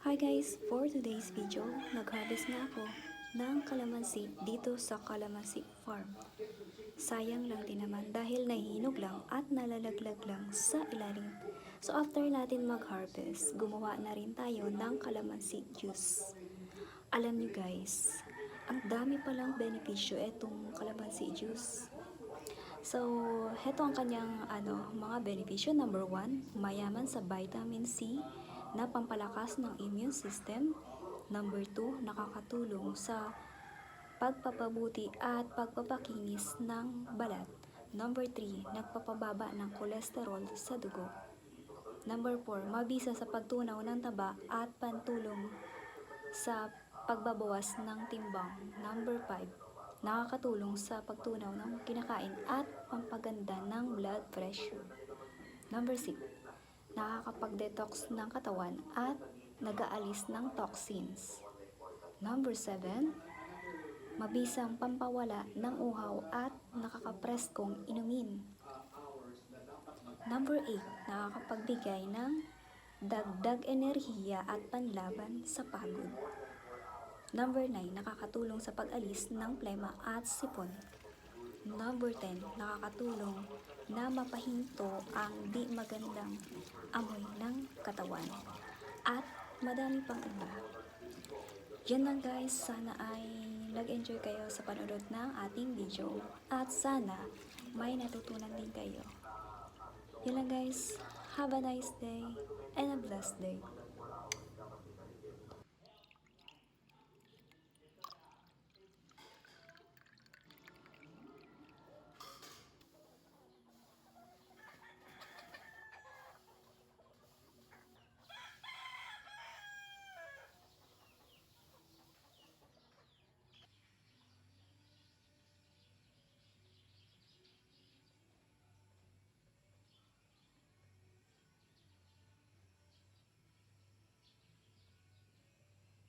Hi guys! For today's video, nag-harvest na ako ng kalamansi dito sa Kalamansi Farm. Sayang lang din naman dahil nahihinog lang at nalalaglag lang sa ilalim. So after natin mag-harvest, gumawa na rin tayo ng kalamansi juice. Alam nyo guys, ang dami palang benepisyo itong kalamansi juice. So, heto ang kanyang ano, mga benepisyo. Number one, mayaman sa vitamin C na pampalakas ng immune system. Number two, nakakatulong sa pagpapabuti at pagpapakinis ng balat. Number three, nagpapababa ng kolesterol sa dugo. Number 4, mabisa sa pagtunaw ng taba at pantulong sa pagbabawas ng timbang. Number 5, nakakatulong sa pagtunaw ng kinakain at pampaganda ng blood pressure. Number 6, nakakapag-detox ng katawan at nag-aalis ng toxins. Number 7, mabisang pampawala ng uhaw at nakakapreskong inumin. Number 8, nakakapagbigay ng dagdag enerhiya at panlaban sa pagod. Number 9, nakakatulong sa pag-alis ng plema at sipon. Number 10, nakakatulong na mapahinto ang di magandang amoy ng katawan. At madami pang iba. Yan lang guys, sana ay nag-enjoy kayo sa panonood ng ating video. At sana may natutunan din kayo. Yan lang guys, have a nice day and a blessed day.